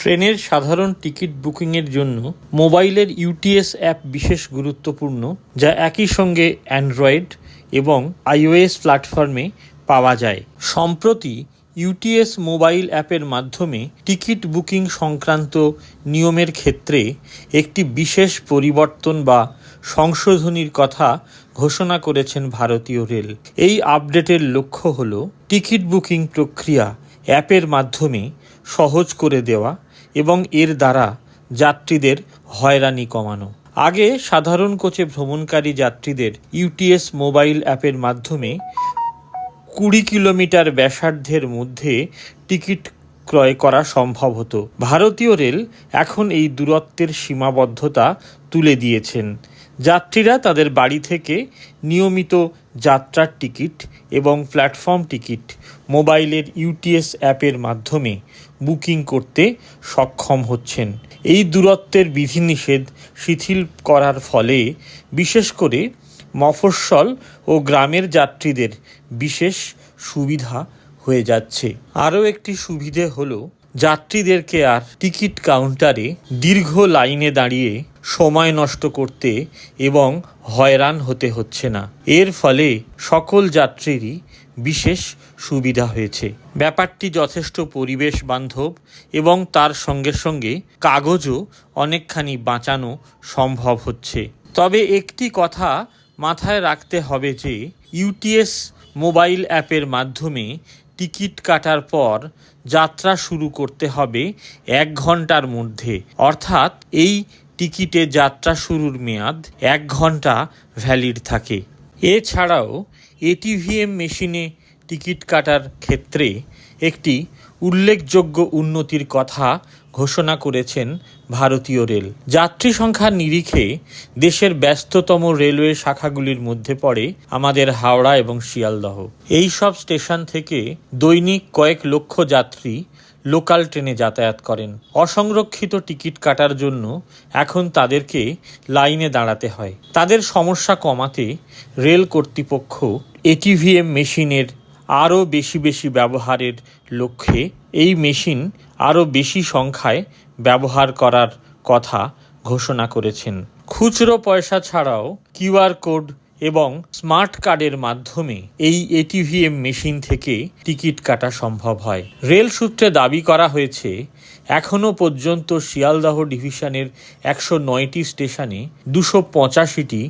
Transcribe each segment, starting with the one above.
ট্রেনের সাধারণ টিকিট বুকিংয়ের জন্য মোবাইলের ইউটিএস অ্যাপ বিশেষ গুরুত্বপূর্ণ, যা একই সঙ্গে অ্যান্ড্রয়েড এবং আইওএস প্ল্যাটফর্মে পাওয়া যায়। সম্প্রতি, ইউটিএস মোবাইল অ্যাপের মাধ্যমে টিকিট বুকিং সংক্রান্ত নিয়মের ক্ষেত্রে একটি বিশেষ পরিবর্তন বা সংশোধনীর কথা ঘোষণা করেছেন ভারতীয় রেল। এই আপডেটের লক্ষ্য হল টিকিট বুকিং প্রক্রিয়া অ্যাপের মাধ্যমে সহজ করে দেওয়া এবং এর দ্বারা যাত্রীদের হয়রানি কমানো। আগে সাধারণ কোচে ভ্রমণকারী যাত্রীদের ইউটিএস মোবাইল অ্যাপের মাধ্যমে কুড়ি কিলোমিটার ব্যাসার্ধের মধ্যে টিকিট ক্রয় করা সম্ভব হতো। ভারতীয় রেল এখন এই দূরত্বের সীমাবদ্ধতা তুলে দিয়েছেন। যাত্রীরা তাদের বাড়ি থেকে নিয়মিত যাত্রার টিকিট এবং প্ল্যাটফর্ম টিকিট মোবাইলের ইউটিএস অ্যাপের মাধ্যমে বুকিং করতে সক্ষম হচ্ছেন। এই দূরত্বের বিধিনিষেধ শিথিল করার ফলে বিশেষ করে মফস্বল ও গ্রামের যাত্রীদের বিশেষ সুবিধা হয়ে যাচ্ছে। আরও একটি সুবিধে হলো, যাত্রীদেরকে আর টিকিট কাউন্টারে দীর্ঘ লাইনে দাঁড়িয়ে সময় নষ্ট করতে এবং হয়রান হতে হচ্ছে না। এর ফলে সকল যাত্রীরই বিশেষ সুবিধা হয়েছে। ব্যাপারটি যথেষ্ট পরিবেশ বান্ধব এবং তার সঙ্গে সঙ্গে কাগজও অনেকখানি বাঁচানো সম্ভব হচ্ছে। তবে একটি কথা মাথায় রাখতে হবে যে, ইউটিএস মোবাইল অ্যাপের মাধ্যমে টিকিট কাটার পর যাত্রা শুরু করতে হবে এক ঘণ্টার মধ্যে। অর্থাৎ এই টিকিটে যাত্রা শুরুর মেয়াদ এক ঘণ্টা ভ্যালিড থাকে। এছাড়াও এটিভিএম মেশিনে টিকিট কাটার ক্ষেত্রে একটি উল্লেখযোগ্য উন্নতির কথা ঘোষণা করেছেন ভারতীয় রেল। যাত্রী সংখ্যার নিরিখে দেশের ব্যস্ততম রেলওয়ে শাখাগুলির মধ্যে পড়ে আমাদের হাওড়া এবং শিয়ালদহ। এই সব স্টেশন থেকে দৈনিক কয়েক লক্ষ যাত্রী লোকাল ট্রেনে যাতায়াত করেন। অসংরক্ষিত টিকিট কাটার জন্য এখন তাদেরকে লাইনে দাঁড়াতে হয়। তাদের সমস্যা কমাতে রেল কর্তৃপক্ষ এটিভিএম মেশিনের আরও বেশি বেশি ব্যবহারের লক্ষ্যে এই মেশিন আরও বেশি সংখ্যায় ব্যবহার করার কথা ঘোষণা করেছেন। খুচরো পয়সা ছাড়াও কিউআর কোড এবং স্মার্ট কার্ডের মাধ্যমে এই এটিভিএম মেশিন থেকে টিকিট কাটা সম্ভব হয়। রেল সূত্রে দাবি করা হয়েছে এখনও পর্যন্ত শিয়ালদাহ ডিভিশনের একশো নয়টি স্টেশনে দুশো পঁচাশিটি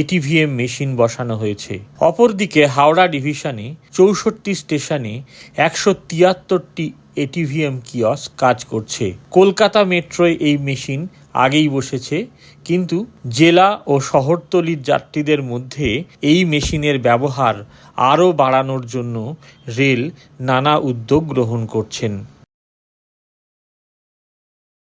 এটিভিএম মেশিন বসানো হয়েছে। অপরদিকে হাওড়া ডিভিশনে চৌষট্টি স্টেশনে একশো তিয়াত্তরটি এটিভিএম কিয়স কাজ করছে। কলকাতা মেট্রোয় এই মেশিন আগেই বসেছে, কিন্তু জেলা ও শহরতলির যাত্রীদের মধ্যে এই মেশিনের ব্যবহার আরও বাড়ানোর জন্য রেল নানা উদ্যোগ গ্রহণ করছেন।